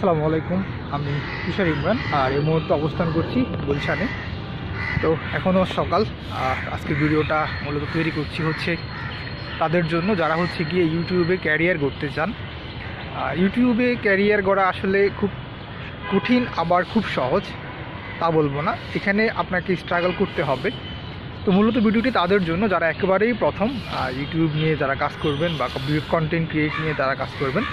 আসসালামু আলাইকুম। আমি কিশোর ইমরান, আর এই মুহূর্তে অবস্থান করছি গুলশানে। তো এখনও সকাল আজকে ভিডিওটা মূলত তৈরি করছি হচ্ছে তাদের জন্য যারা হচ্ছে গিয়ে ইউটিউবে ক্যারিয়ার গড়তে চান। ইউটিউবে ক্যারিয়ার গড়া আসলে খুব কঠিন, আবার খুব সহজ, তা বলব না। এখানে আপনাকে স্ট্রাগল করতে হবে। তো মূলত ভিডিওটি তাদের জন্য, যারা একেবারেই প্রথম ইউটিউব নিয়ে যারা কাজ করবেন বা কন্টেন্ট ক্রিয়েট নিয়ে যারা কাজ করবেন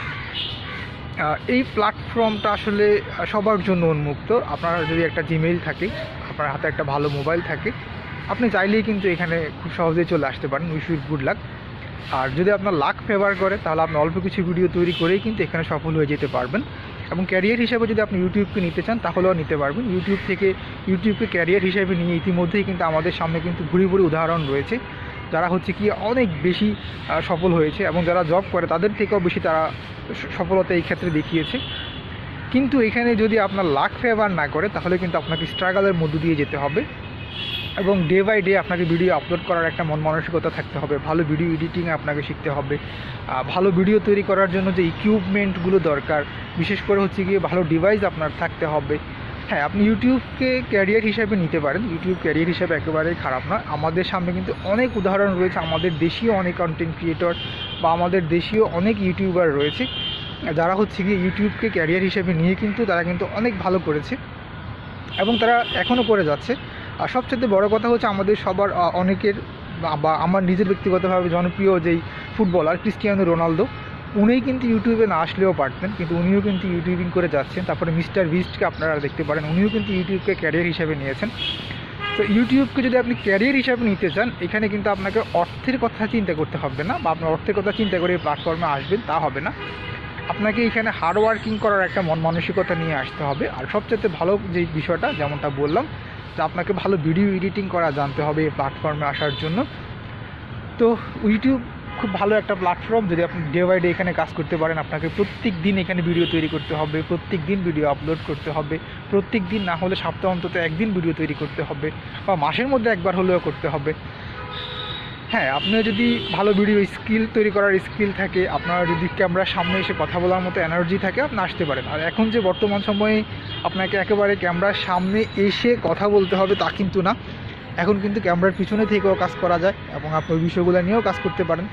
এই প্ল্যাটফর্মটা আসলে সবার জন্য উন্মুক্ত। আপনার যদি একটা জিমেইল থাকে, আপনার হাতে একটা ভালো মোবাইল থাকে, আপনি চাইলেই কিন্তু এখানে খুব সহজেই চলে আসতে পারেন। উইশ উইথ গুড লাক আর যদি আপনার লাক ফেভার করে, তাহলে আপনি অল্প কিছু ভিডিও তৈরি করেই কিন্তু এখানে সফল হয়ে যেতে পারবেন। এবং ক্যারিয়ার হিসাবে যদি আপনি ইউটিউবকে নিতে চান, তাহলেও নিতে পারবেন। ইউটিউব থেকে ইউটিউবকে ক্যারিয়ার হিসাবে নিয়ে ইতিমধ্যেই কিন্তু আমাদের সামনে কিন্তু ভুরি ভুরি উদাহরণ রয়েছে। যারা হচ্ছে কি অনেক বেশি সফল হয়েছে এবং যারা জব করে তাদের থেকেও বেশি তারা সফলতা এই ক্ষেত্রে দেখিয়েছে। কিন্তু এখানে যদি আপনার লাক ফেভার না করে, তাহলে কিন্তু আপনাকে স্ট্রাগলের মধ্য দিয়ে যেতে হবে এবং ডে বাই ডে আপনাকে ভিডিও আপলোড করার একটা মন মানসিকতা থাকতে হবে, ভালো ভিডিও এডিটিং আপনাকে শিখতে হবে ভালো ভিডিও তৈরি করার জন্য যে ইকুইপমেন্টগুলো দরকার, বিশেষ করে হচ্ছে গিয়ে ভালো ডিভাইস আপনার থাকতে হবে হ্যাঁ আপনি ইউটিউবকে ক্যারিয়ার হিসাবে নিতে পারেন। ইউটিউব ক্যারিয়ার হিসাবে একেবারেই খারাপ না। আমাদের সামনে কিন্তু অনেক উদাহরণ রয়েছে। আমাদের দেশীয় অনেক কন্টেন্ট ক্রিয়েটর বা আমাদের দেশীয় অনেক ইউটিউবার রয়েছে। যারা হচ্ছে গিয়ে ইউটিউবকে ক্যারিয়ার হিসেবে নিয়ে কিন্তু তারা কিন্তু অনেক ভালো করেছে এবং তারা এখনও করে যাচ্ছে। আর সবচেয়ে বড় কথা হচ্ছে আমাদের সবার অনেকের বা- আমার নিজের ব্যক্তিগতভাবে জনপ্রিয় যেই ফুটবলার ক্রিস্টিয়ানো রোনালদো উনিই কিন্তু ইউটিউবে না আসলেও পারতেন, কিন্তু উনিও কিন্তু ইউটিউবিং করে যাচ্ছেন। তারপরে মিস্টার বিস্টকে আপনারা দেখতে পারেন, উনিও কিন্তু ইউটিউবকে ক্যারিয়ার হিসাবে নিয়েছেন। তো ইউটিউবকে যদি আপনি ক্যারিয়ার হিসাবে নিতে চান, এখানে কিন্তু আপনাকে অর্থের কথা চিন্তা করতে হবে না, বা আপনার অর্থের কথা চিন্তা করে প্ল্যাটফর্মে আসবেন, তা হবে না। আপনাকে এখানে হার্ড ওয়ার্কিং করার একটা মন মানসিকতা নিয়ে আসতে হবে। আর সবচেয়ে ভালো যে বিষয়টা, যেমনটা বললাম, যে আপনাকে ভালো ভিডিও এডিটিং করা জানতে হবে এই প্ল্যাটফর্মে আসার জন্য। তো ইউটিউব খুব ভালো একটা প্ল্যাটফর্ম যদি আপনি ডে বাই ডে এখানে কাজ করতে পারেন, আপনাকে প্রত্যেক দিন এখানে ভিডিও তৈরি করতে হবে প্রত্যেক দিন ভিডিও আপলোড করতে হবে প্রত্যেক দিন না হলে সপ্তাহ অন্তত একদিন ভিডিও তৈরি করতে হবে বা মাসের মধ্যে একবার হলেও করতে হবে। হ্যাঁ আপনার যদি ভালো ভিডিও স্কিল তৈরি করার স্কিল থাকে, আপনার যদি ক্যামেরার সামনে এসে কথা বলার মতো এনার্জি থাকে, আপনি আসতে পারেন। আর এখন যে বর্তমান সময়ে আপনাকে একেবারে ক্যামেরার সামনে এসে কথা বলতে হবে তা কিন্তু না। এখন কিন্তু ক্যামেরার পিছনে থেকেও কাজ করা যায় এবং আপনি ওই বিষয়গুলো নিয়েও কাজ করতে পারেন।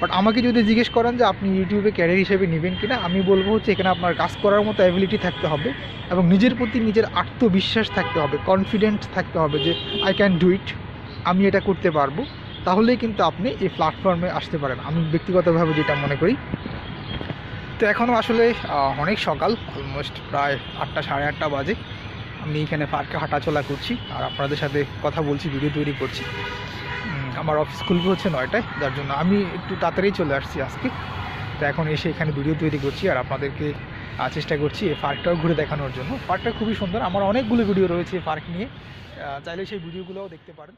বাট আমাকে যদি জিজ্ঞেস করেন যে আপনি ইউটিউবে ক্যারিয়ার হিসেবে নেবেন কিনা, আমি বলব হচ্ছে এখানে আপনার কাজ করার মতো অ্যাবিলিটি থাকতে হবে এবং নিজের প্রতি নিজের আত্মবিশ্বাস থাকতে হবে কনফিডেন্ট থাকতে হবে যে আই ক্যান ডু ইট আমি এটা করতে পারব। তাহলেই কিন্তু আপনি এই প্ল্যাটফর্মে আসতে পারেন। আমি ব্যক্তিগতভাবে যেটা মনে করি। তো এখনও আসলে অনেক সকাল অলমোস্ট প্রায় আটটা, সাড়ে আটটা বাজে। আমি এখানে পার্কে হাঁটাচলা করছি আর আপনাদের সাথে কথা বলছি ভিডিও তৈরি করছি। আমার অফিস খুলবে হচ্ছে নয়টায়, যার জন্য আমি একটু তাড়াতাড়ি চলে আসছি আজকে। তো এখন এসে এখানে ভিডিও তৈরি করছি আর আপনাদেরকে চেষ্টা করছি এই পার্কটাও ঘুরে দেখানোর জন্য। পার্কটা খুবই সুন্দর, আমার অনেকগুলো ভিডিও রয়েছে এই পার্ক নিয়ে। চাইলে সেই ভিডিওগুলোও দেখতে পারেন।